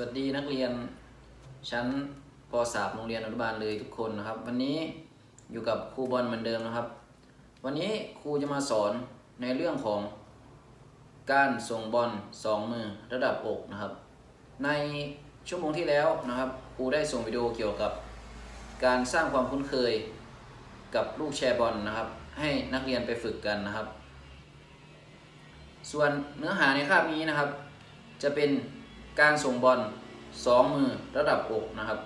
วัสดีนักเรียนชั้นป .3 โรงเรียนอนุบาลเลยทุกคนนะครับ วันนี้อยู่กับครูบอลเหมือนเดิมนะครับ วันนี้ครูจะมาสอนในเรื่องของการส่งบอลสองมือระดับอกนะครับ ในชั่วโมงที่แล้วนะครับครูได้ส่งวิดีโอเกี่ยวกับ การสร้างความคุ้นเคยกับลูกแชร์บอลนะครับ ให้นักเรียนไปฝึกกันนะครับ ส่วนเนื้อหาในคาบนี้นะครับ จะเป็น การส่งบอลสองมือระดับอกนะครับ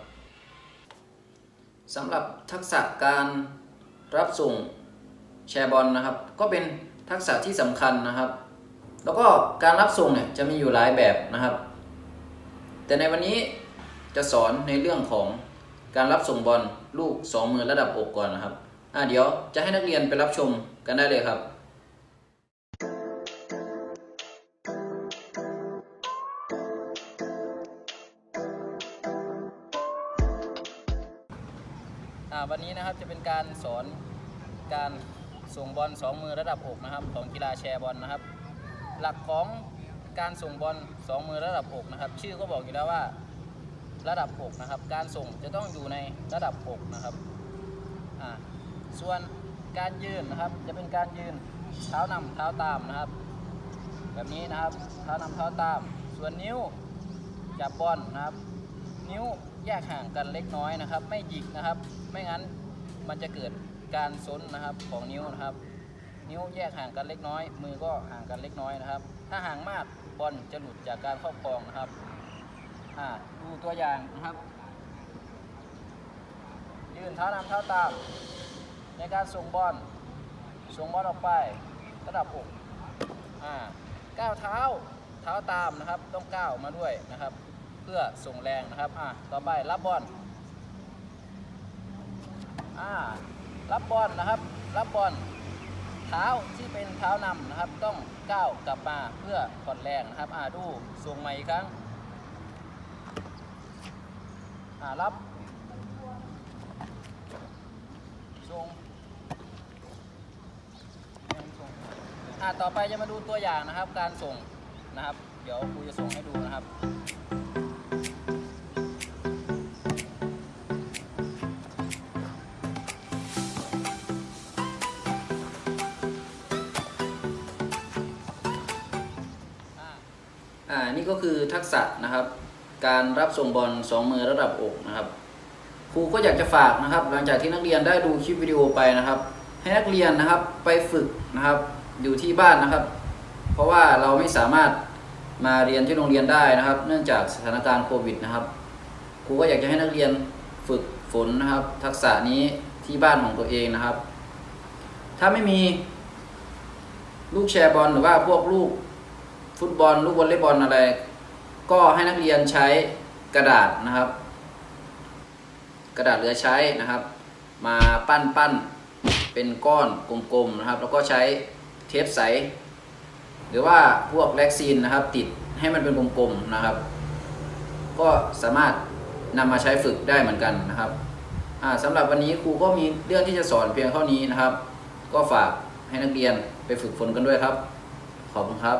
สำหรับทักษะการรับส่งแชร์บอลนะครับ ก็เป็นทักษะที่สำคัญนะครับ แล้วก็การรับส่งเนี่ยจะมีอยู่หลายแบบนะครับ แต่ในวันนี้จะสอนในเรื่องของการรับส่งบอลลูกสองมือระดับอกก่อนนะครับอะเดี๋ยวจะให้นักเรียนไปรับชมกันได้เลยครับ วันนี้นะครับจะเป็นการสอนการส่งบอลสองมือระดับอกนะครับ ของกีฬาแชร์บอลนะครับ หลักของการส่งบอลสองมือระดับอกนะครับ ชื่อก็บอกอยู่แล้วว่าระดับอกนะครับ การส่งจะต้องอยู่ในระดับอกนะครับอ่าส่วนการยืนนะครับจะเป็นการยืนเท้านำเท้าตามนะครับ แบบนี้นะครับเท้านำเท้าตาม ส่วนนิ้วจับบอลนะครับ นิ้วแยกห่างกันเล็กน้อยนะครับ ไม่หยิกนะครับ ไม่งั้นมันจะเกิดการซนนะครับของนิ้วนะครับ นิ้วแยกห่างกันเล็กน้อย มือก็ห่างกันเล็กน้อยนะครับ ถ้าห่างมากบอลจะหลุดจากการครอบครองนะครับอ่าดูตัวอย่างนะครับ ยืนเท้านำเท้าตาม ในการส่งบอลส่งบอลออกไประดับอกอ่าก้าวเท้าเท้าตามนะครับ ต้องก้าวมาด้วยนะครับ เพื่อส่งแรงนะครับอะต่อไปรับบอลอ่ารับบอลนะครับ รับบอลเท้าที่เป็นเท้านำนะครับ ต้องก้าวกลับมาเพื่อผ่อนแรงนะครับอ่าดูส่งใหม่อีกครั้งอ่ารับส่งอ่าต่อไปจะมาดูตัวอย่างนะครับ การส่งนะครับ เดี๋ยวครูจะส่งให้ดูนะครับ อ่านี่ก็คือทักษะนะครับ การรับส่งบอลสองมือระดับอกนะครับ ครูก็อยากจะฝากนะครับ หลังจากที่นักเรียนได้ดูคลิปวิดีโอไปนะครับ ให้นักเรียนนะครับไปฝึกนะครับอยู่ที่บ้านนะครับ เพราะว่าเราไม่สามารถมาเรียนที่โรงเรียนได้นะครับ เนื่องจากสถานการณ์โควิดนะครับ ครูก็อยากจะให้นักเรียนฝึกฝนนะครับ ทักษะนี้ที่บ้านของตัวเองนะครับ ถ้าไม่มีลูกแชร์บอลหรือว่าพวกลูก ฟุตบอลลูกวอลเลย์บอลอะไร ก็ให้นักเรียนใช้กระดาษนะครับ กระดาษเหลือใช้นะครับ มาปั้นปั้นเป็นก้อนกลมๆนะครับ แล้วก็ใช้เทปใส หรือว่าพวกแล็กซีนนะครับ ติดให้มันเป็นกลมๆนะครับ ก็สามารถนำมาใช้ฝึกได้เหมือนกันนะครับสำหรับวันนี้ครูก็มีเรื่องที่จะสอนเพียงเท่านี้นะครับ ก็ฝากให้นักเรียนไปฝึกฝนกันด้วยครับ ขอบคุณครับ